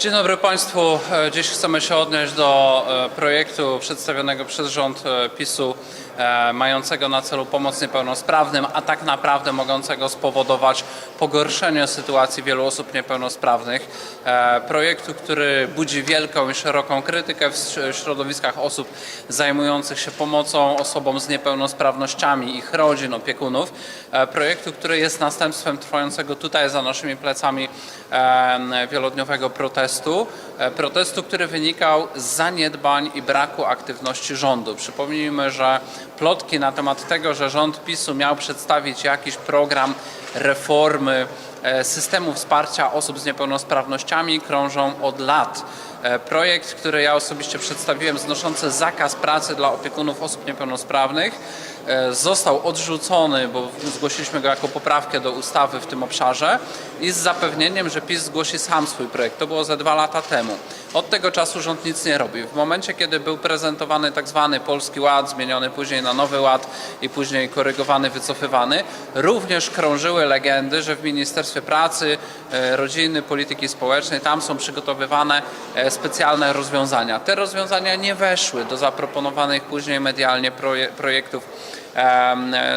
Dzień dobry Państwu. E, Dziś chcemy się odnieść do e, projektu przedstawionego przez rząd e, PiSu, mającego na celu pomoc niepełnosprawnym, a tak naprawdę mogącego spowodować pogorszenie sytuacji wielu osób niepełnosprawnych. E, Projektu, który budzi wielką i szeroką krytykę w środowiskach osób zajmujących się pomocą osobom z niepełnosprawnościami, ich rodzin, opiekunów. E, Projektu, który jest następstwem trwającego tutaj za naszymi plecami e, wielodniowego protestu. E, Protestu, który wynikał z zaniedbań i braku aktywności rządu. Przypomnijmy, że plotki na temat tego, że rząd PiSu miał przedstawić jakiś program reformy e, systemu wsparcia osób z niepełnosprawnościami krążą od lat. E, Projekt, który ja osobiście przedstawiłem, znoszący zakaz pracy dla opiekunów osób niepełnosprawnych, e, został odrzucony, bo zgłosiliśmy go jako poprawkę do ustawy w tym obszarze i z zapewnieniem, że PiS zgłosi sam swój projekt. To było ze dwa lata temu. Od tego czasu rząd nic nie robi. W momencie, kiedy był prezentowany tak zwany Polski Ład, zmieniony później na Nowy Ład i później korygowany, wycofywany, również krążyły legendy, że w Ministerstwie Pracy, e, Rodziny, Polityki Społecznej tam są przygotowywane specjalne rozwiązania. Te rozwiązania nie weszły do zaproponowanych później medialnie proje, projektów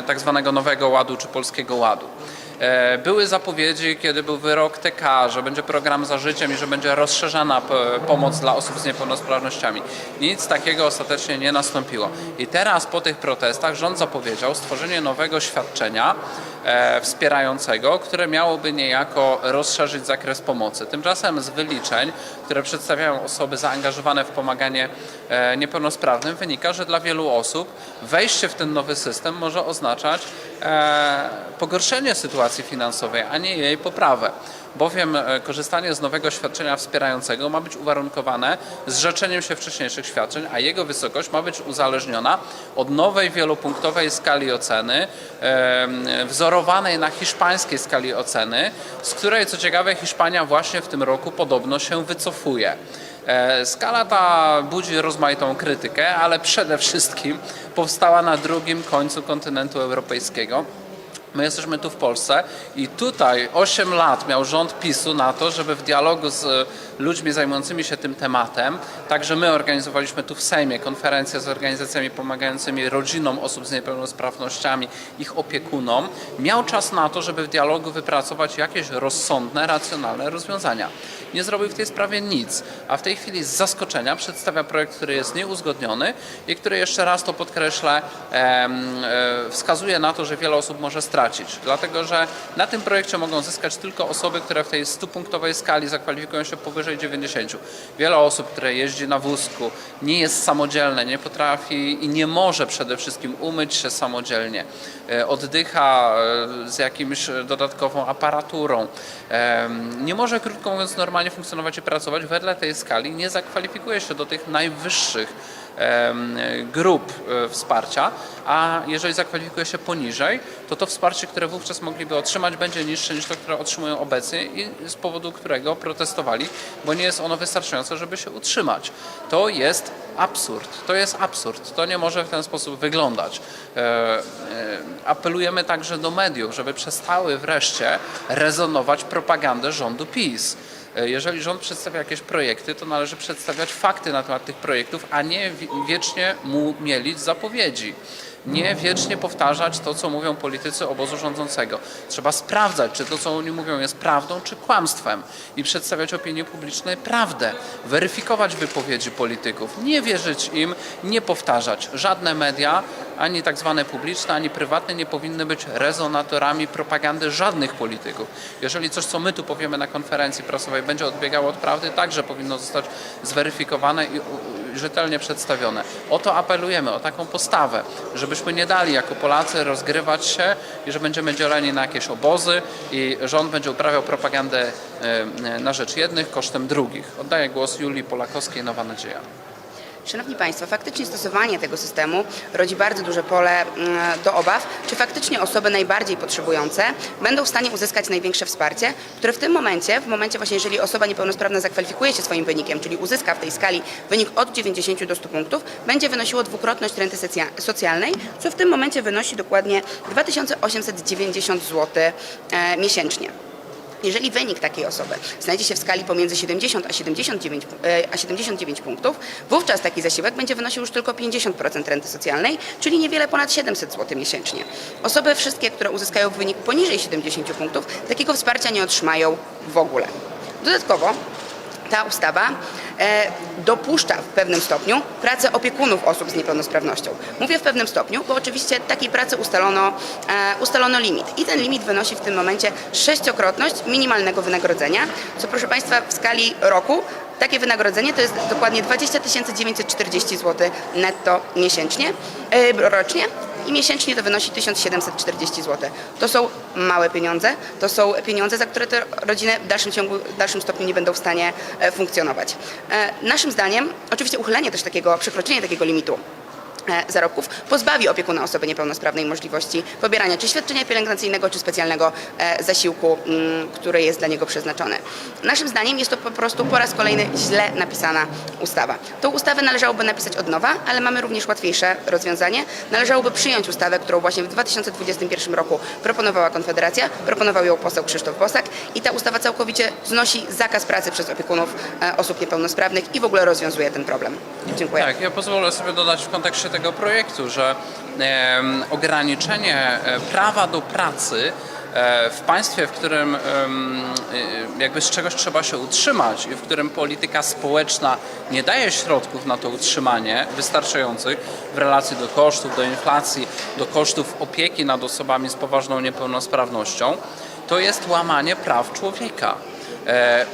tak zwanego Nowego Ładu czy Polskiego Ładu. E, Były zapowiedzi, kiedy był wyrok TK, że będzie program za życiem i że będzie rozszerzana pomoc dla osób z niepełnosprawnościami. Nic takiego ostatecznie nie nastąpiło. I teraz po tych protestach rząd zapowiedział stworzenie nowego świadczenia e, wspierającego, które miałoby niejako rozszerzyć zakres pomocy. Tymczasem z wyliczeń, które przedstawiają osoby zaangażowane w pomaganie e, niepełnosprawnym, wynika, że dla wielu osób wejście w ten nowy system może oznaczać e, pogorszenie sytuacji finansowej, a nie jej poprawę. Bowiem e, korzystanie z nowego świadczenia wspierającego ma być uwarunkowane zrzeczeniem się wcześniejszych świadczeń, a jego wysokość ma być uzależniona od nowej wielopunktowej skali oceny, e, wzorowanej na hiszpańskiej skali oceny, z której co ciekawe Hiszpania właśnie w tym roku podobno się wycofuje. Skala ta budzi rozmaitą krytykę, ale przede wszystkim powstała na drugim końcu kontynentu europejskiego. My jesteśmy tu w Polsce i tutaj 8 lat miał rząd PiSu na to, żeby w dialogu z ludźmi zajmującymi się tym tematem, także my organizowaliśmy tu w Sejmie konferencję z organizacjami pomagającymi rodzinom osób z niepełnosprawnościami, ich opiekunom, miał czas na to, żeby w dialogu wypracować jakieś rozsądne, racjonalne rozwiązania. Nie zrobił w tej sprawie nic, a w tej chwili z zaskoczenia przedstawia projekt, który jest nieuzgodniony i który jeszcze raz to podkreślę, e, wskazuje na to, że wiele osób może stracić. Dlatego, że na tym projekcie mogą zyskać tylko osoby, które w tej 100-punktowej skali zakwalifikują się powyżej 90. Wiele osób, które jeździ na wózku, nie jest samodzielne, nie potrafi i nie może przede wszystkim umyć się samodzielnie. E, Oddycha e, z jakimś dodatkową aparaturą. Em, Nie może, krótko mówiąc, normalnie funkcjonować i pracować wedle tej skali, nie zakwalifikuje się do tych najwyższych grup e, wsparcia, a jeżeli zakwalifikuje się poniżej, to to wsparcie, które wówczas mogliby otrzymać, będzie niższe niż to, które otrzymują obecnie i z powodu którego protestowali, bo nie jest ono wystarczające, żeby się utrzymać. To jest absurd. To jest absurd. To nie może w ten sposób wyglądać. E, e, apelujemy także do mediów, żeby przestały wreszcie rezonować propagandę rządu PiS. E, Jeżeli rząd przedstawia jakieś projekty, to należy przedstawiać fakty na temat tych projektów, a nie wi- wiecznie mu mielić zapowiedzi. Nie wiecznie powtarzać to, co mówią politycy obozu rządzącego. Trzeba sprawdzać, czy to, co oni mówią, jest prawdą, czy kłamstwem i przedstawiać opinii publicznej prawdę, weryfikować wypowiedzi polityków, nie wierzyć im, nie powtarzać. Żadne media, ani tak zwane publiczne, ani prywatne, nie powinny być rezonatorami propagandy żadnych polityków. Jeżeli coś, co my tu powiemy na konferencji prasowej, będzie odbiegało od prawdy, także powinno zostać zweryfikowane i rzetelnie przedstawione. O to apelujemy, o taką postawę, żebyśmy nie dali jako Polacy rozgrywać się i że będziemy dzieleni na jakieś obozy i rząd będzie uprawiał propagandę e, na rzecz jednych kosztem drugich. Oddaję głos Julii Polakowskiej, Nowa Nadzieja. Szanowni Państwo, faktycznie stosowanie tego systemu rodzi bardzo duże pole mm, do obaw, czy faktycznie osoby najbardziej potrzebujące będą w stanie uzyskać największe wsparcie, które w tym momencie, w momencie właśnie jeżeli osoba niepełnosprawna zakwalifikuje się swoim wynikiem, czyli uzyska w tej skali wynik od 90 do 100 punktów, będzie wynosiło dwukrotność renty socja- socjalnej, co w tym momencie wynosi dokładnie 2890 zł e, miesięcznie. Jeżeli wynik takiej osoby znajdzie się w skali pomiędzy 70 a 79, e, a 79 punktów, wówczas taki zasiłek będzie wynosił już tylko 50% renty socjalnej, czyli niewiele ponad 700 zł miesięcznie. Osoby wszystkie, które uzyskają wynik poniżej 70 punktów, takiego wsparcia nie otrzymają w ogóle. Dodatkowo ta ustawa e, dopuszcza w pewnym stopniu pracę opiekunów osób z niepełnosprawnością. Mówię w pewnym stopniu, bo oczywiście takiej pracy ustalono, e, ustalono limit i ten limit wynosi w tym momencie sześciokrotność minimalnego wynagrodzenia, co proszę Państwa w skali roku takie wynagrodzenie to jest dokładnie 20 940 zł netto miesięcznie, e, rocznie i miesięcznie to wynosi 1740 zł. To są małe pieniądze, to są pieniądze, za które te rodziny w dalszym ciągu, w dalszym stopniu nie będą w stanie e, funkcjonować. E, Naszym zdaniem, oczywiście uchylenie też takiego, przekroczenie takiego limitu zarobków pozbawi opiekuna osoby niepełnosprawnej możliwości pobierania czy świadczenia pielęgnacyjnego, czy specjalnego e, zasiłku, mm, który jest dla niego przeznaczony. Naszym zdaniem jest to po prostu po raz kolejny źle napisana ustawa. Tą ustawę należałoby napisać od nowa, ale mamy również łatwiejsze rozwiązanie. Należałoby przyjąć ustawę, którą właśnie w 2021 roku proponowała Konfederacja, proponował ją poseł Krzysztof Bosak i ta ustawa całkowicie znosi zakaz pracy przez opiekunów e, osób niepełnosprawnych i w ogóle rozwiązuje ten problem. Dziękuję. Tak, ja pozwolę sobie dodać w kontekście tego projektu, że ograniczenie e, prawa do pracy e, w państwie, w którym e, jakby z czegoś trzeba się utrzymać i w którym polityka społeczna nie daje środków na to utrzymanie wystarczających w relacji do kosztów, do inflacji, do kosztów opieki nad osobami z poważną niepełnosprawnością, to jest łamanie praw człowieka.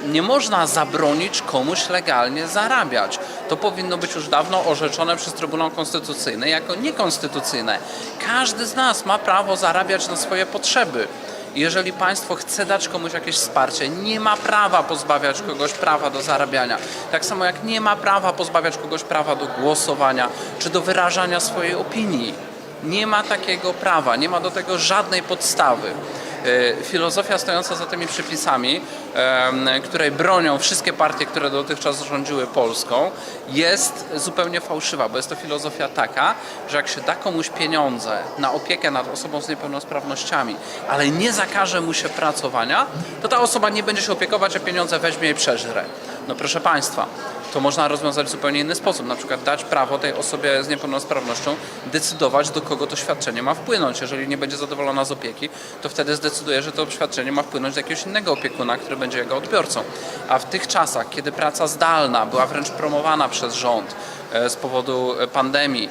Nie można zabronić komuś legalnie zarabiać. To powinno być już dawno orzeczone przez Trybunał Konstytucyjny jako niekonstytucyjne. Każdy z nas ma prawo zarabiać na swoje potrzeby. Jeżeli państwo chce dać komuś jakieś wsparcie, nie ma prawa pozbawiać kogoś prawa do zarabiania. Tak samo jak nie ma prawa pozbawiać kogoś prawa do głosowania czy do wyrażania swojej opinii. Nie ma takiego prawa, nie ma do tego żadnej podstawy. E, filozofia stojąca za tymi przepisami, której bronią wszystkie partie, które dotychczas rządziły Polską, jest zupełnie fałszywa, bo jest to filozofia taka, że jak się da komuś pieniądze na opiekę nad osobą z niepełnosprawnościami, ale nie zakaże mu się pracowania, to ta osoba nie będzie się opiekować, a pieniądze weźmie i przeżre. No proszę Państwa, to można rozwiązać w zupełnie inny sposób. Na przykład dać prawo tej osobie z niepełnosprawnością decydować, do kogo to świadczenie ma wpłynąć. Jeżeli nie będzie zadowolona z opieki, to wtedy zdecyduje, że to świadczenie ma wpłynąć do jakiegoś innego opiekuna, który będzie jego odbiorcą. A w tych czasach, kiedy praca zdalna była wręcz promowana przez rząd e, z powodu e, pandemii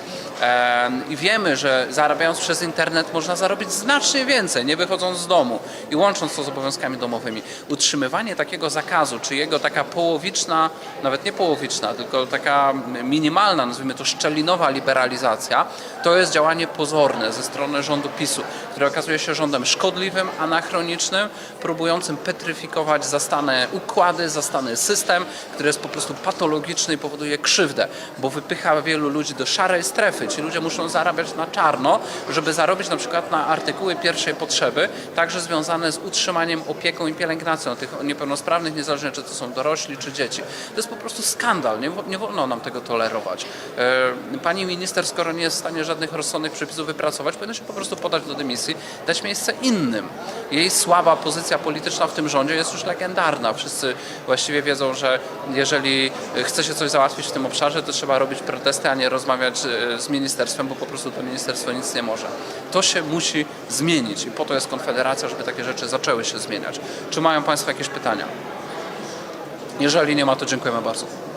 i wiemy, że zarabiając przez internet można zarobić znacznie więcej, nie wychodząc z domu i łącząc to z obowiązkami domowymi. Utrzymywanie takiego zakazu, czy jego taka połowiczna, nawet nie połowiczna, tylko taka minimalna, nazwijmy to szczelinowa liberalizacja, to jest działanie pozorne ze strony rządu PiSu, który okazuje się rządem szkodliwym, anachronicznym, próbującym petryfikować zastane układy, zastany system, który jest po prostu patologiczny i powoduje krzywdę, bo wypycha wielu ludzi do szarej strefy. Ci ludzie muszą zarabiać na czarno, żeby zarobić na przykład na artykuły pierwszej potrzeby, także związane z utrzymaniem, opieką i pielęgnacją tych niepełnosprawnych, niezależnie czy to są dorośli, czy dzieci. To jest po prostu skandal, nie, nie wolno nam tego tolerować. E, Pani minister, skoro nie jest w stanie żadnych rozsądnych przepisów wypracować, powinna się po prostu podać do dymisji, dać miejsce innym. Jej słaba pozycja polityczna w tym rządzie jest już legendarna. Wszyscy właściwie wiedzą, że jeżeli chce się coś załatwić w tym obszarze, to trzeba robić protesty, a nie rozmawiać e, z ministerstwem, bo po prostu to ministerstwo nic nie może. To się musi zmienić i po to jest Konfederacja, żeby takie rzeczy zaczęły się zmieniać. Czy mają Państwo jakieś pytania? Jeżeli nie ma, to dziękujemy bardzo.